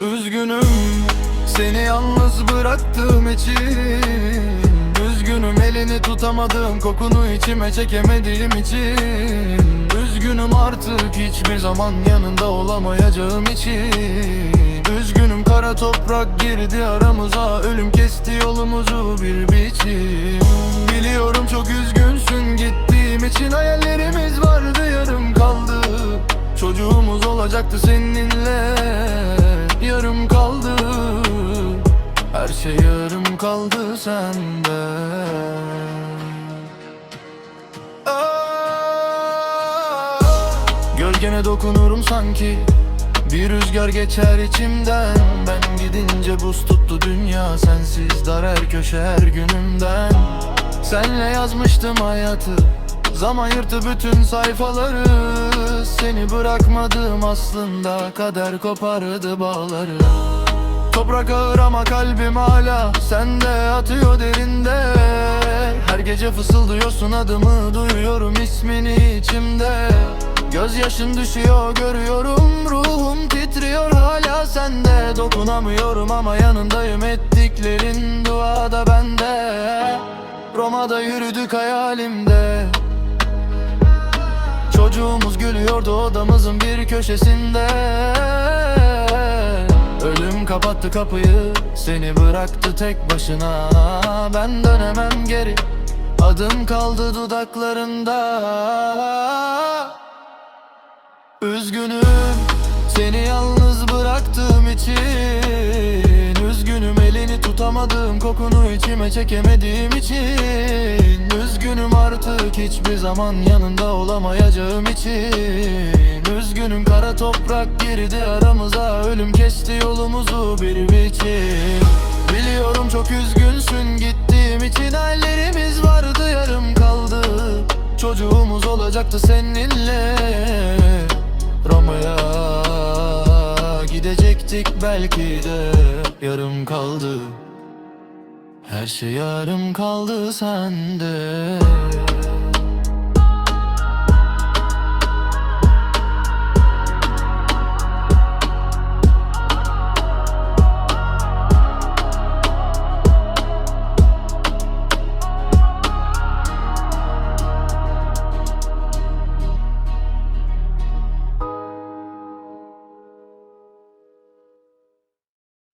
Üzgünüm seni yalnız bıraktığım için. Üzgünüm elini tutamadığım kokunu içime çekemediğim için. Üzgünüm artık hiçbir zaman yanında olamayacağım için. Üzgünüm kara toprak girdi aramıza. Ölüm kesti yolumuzu bir biçim. Biliyorum çok üzgünsün gittiğim için. Hayallerimiz vardı yarım kaldı. Çocuğumuz olacaktı seninle Yarım kaldı. Her şey yarım kaldı sende. Aa, Gölgene dokunurum sanki. Bir rüzgar geçer içimden. Ben gidince buz tuttu dünya. Sensiz dar her köşe her günümden. Senle yazmıştım hayatı. Zaman yırttı bütün sayfaları Seni bırakmadım aslında. Kader kopardı bağları. Toprak ağır ama kalbim hala Sende. Atıyor derinde. Her gece fısıldıyorsun adımı. Duyuyorum ismini içimde. Gözyaşın düşüyor görüyorum. Ruhum titriyor hala sende. Dokunamıyorum ama yanındayım. Ettiklerin duada bende. Roma'da yürüdük hayalimde Çocuğumuz gülüyordu odamızın bir köşesinde. Ölüm kapattı kapıyı Seni bıraktı tek başına. Ben dönemem geri Adım kaldı dudaklarında. Üzgünüm kokunu içime çekemediğim için Üzgünüm artık hiçbir zaman yanında olamayacağım için Üzgünüm kara toprak girdi aramıza Ölüm kesti yolumuzu bir biçim. Biliyorum çok üzgünsün gittiğim için Hallerimiz vardı yarım kaldı. Çocuğumuz olacaktı seninle. Roma'ya gidecektik belki de yarım kaldı Her şey yarım kaldı sende